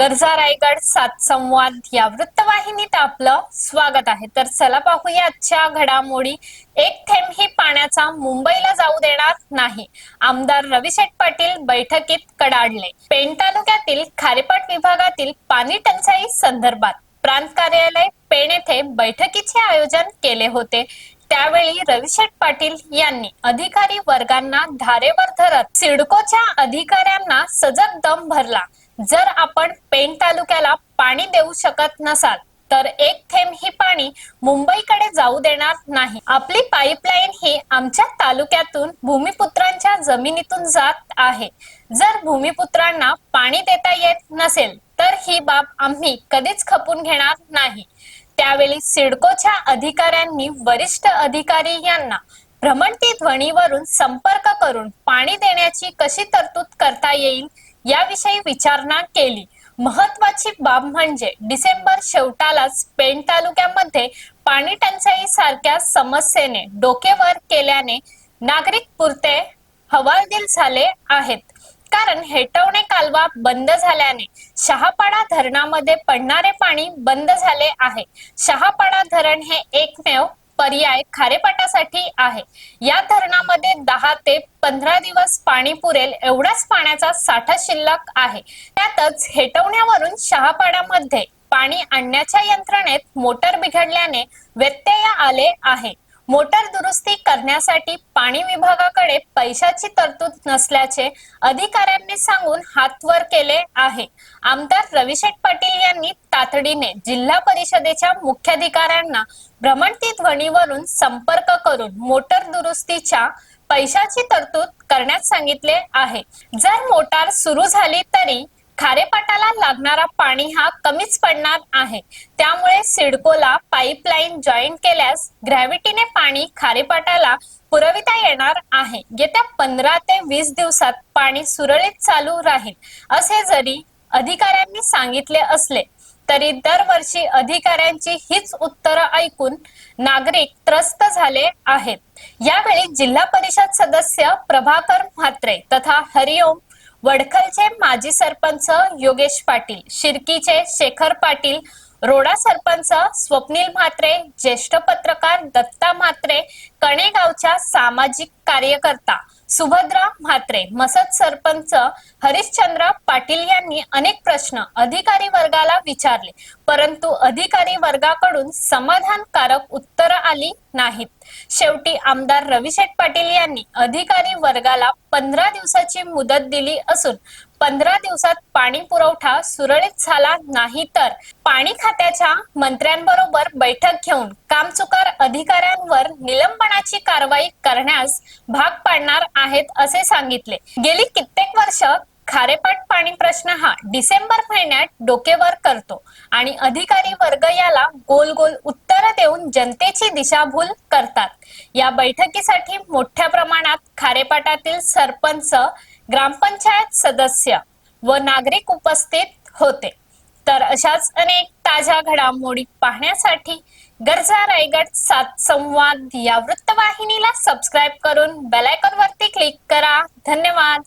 गरजा रायगड सात संवाद या वृत्तवाहिनीत आपलं स्वागत आहे. तर चला पाहूया आजच्या घडामोडी. एक थेंब ही पाण्याचा मुंबईला जाऊ देणार नाही. आमदार रविशेठ पाटील बैठकीत कडाडले. पेण तालुक्यातील खारेपाट विभागातील पाणी टंचाई संदर्भात प्रांत कार्यालय पेण येथे बैठकीचे आयोजन केले होते. त्यावेळी रविशेठ पाटील यांनी अधिकारी वर्गांना धारेवर धरत सिडकोच्या अधिकाऱ्यांना सजग दम भरला. जर आपण पेण तालुक्याला पाणी देऊ शकत नसाल तर एक थेंब ही पाणी मुंबईकडे जाऊ देणार नाही. आपली पाईपलाईन ही आमच्या तालुक्यातून भूमिपुत्रांच्या जमिनीतून जात आहे. जर भूमिपुत्रांना पाणी देता येत नसेल तर ही बाब आम्ही कधीच खपून घेणार नाही. त्यावेळी सिडकोच्या अधिकाऱ्यांनी वरिष्ठ अधिकारी यांना भ्रमंती ध्वनीवरून संपर्क करून पाणी देण्याची कशी तरतूद करता येईल याविषयी विचारणा केली. महत्वाची बाब म्हणजे डिसेंबर शेवटालाच पेण तालुक्यामध्ये पाणी टंचाई सारख्या समस्येने डोकेवर केल्याने नागरिक पुरते हवालदिल झाले आहेत. कारण हेटवणे कालवा बंद झाल्याने शहापाडा धरणामध्ये पडणारे पाणी बंद झाले आहे. शहापाडा धरण हे एकमेव पर्याय खारेपाटासाठी आहे. या धरणामध्ये दहा ते पंधरा दिवस पाणी पुरेल एवढाच पाण्याचा साठा शिल्लक आहे. त्यातच हेटवण्यावरून शहापाड्यामध्ये पाणी आणण्याच्या यंत्रणेत मोटर बिघडल्याने व्यत्यय आले आहे. मोटर दुरुस्ती करण्यासाठी पाणी विभागाकडे पैशाची तरतूद नसल्याचे अधिकाऱ्यांनी सांगून हातवर केले आहे. आमदार रविशेठ पाटील यांनी तातडीने जिल्हा परिषदेच्या मुख्याधिकाऱ्यांना भ्रमणती ध्वनीवरून संपर्क करून मोटर दुरुस्तीच्या पैशाची तरतूद करण्यास सांगितले आहे. जर मोटार सुरू झाली तरी खारेपाटाला लागणारा पाणी हा कमीच पडणार आहे. त्यामुळे सिडकोला पाईपलाईन जॉईन केल्यास ग्रॅव्हिटीने पाणी खारेपाटाला पुरविता येणार आहे. येत्या पंधरा ते वीस दिवसात पाणी सुरळीत चालू राहील असे जरी अधिकाऱ्यांनी सांगितले असले तरी दरवर्षी अधिकाऱ्यांची हीच उत्तरं ऐकून नागरिक त्रस्त झाले आहेत. यावेळी जिल्हा परिषद सदस्य प्रभाकर म्हात्रे तथा हरिओम वडखलचे माजी सरपंच योगेश पाटील शिर्कीचे शेखर पाटील रोडा सरपंच स्वप्नील म्हात्रे ज्येष्ठ पत्रकार दत्ता म्हात्रे कणेगावच्या सामाजिक कार्यकर्ता सुभद्रा म्हात्रे मसद सरपंच हरिश्चंद्र पाटील यांनी अनेक प्रश्न अधिकारी वर्गाला विचारले. परंतु अधिकारी वर्गाकडून समाधानकारक उत्तरं आली नाहीत. शेवटी आमदार रविशेठ पाटील यांनी अधिकारी वर्गाला पंधरा दिवसाची मुदत दिली असून पंधरा दिवसात पाणी पुरवठा सुरळीत झाला नाही तर पाणी खात्याच्या मंत्र्यांबरोबर बैठक घेऊन कामचुकार अधिकाऱ्यांवर निलंबनाची कारवाई करण्यास भाग पाडणार आहेत असे सांगितले. गेली कित्येक वर्ष खारेपाट पाणी प्रश्न हा डिसेंबर महिन्यात डोकेवर करतो आणि अधिकारी वर्ग याला गोल गोल उत्तर देऊन जनतेची दिशाभूल करतात. या बैठकीसाठी मोठ्या प्रमाणात खारेपाटातील सरपंच ग्रामपंचायत सदस्य व नागरिक उपस्थित होते. तर अशाच अनेक ताज्या घडामोडी पाहण्यासाठी गरजा रायगड सात संवाद या वृत्तवाहिनीला सबस्क्राईब करून बेलायकॉन वरती क्लिक करा. धन्यवाद.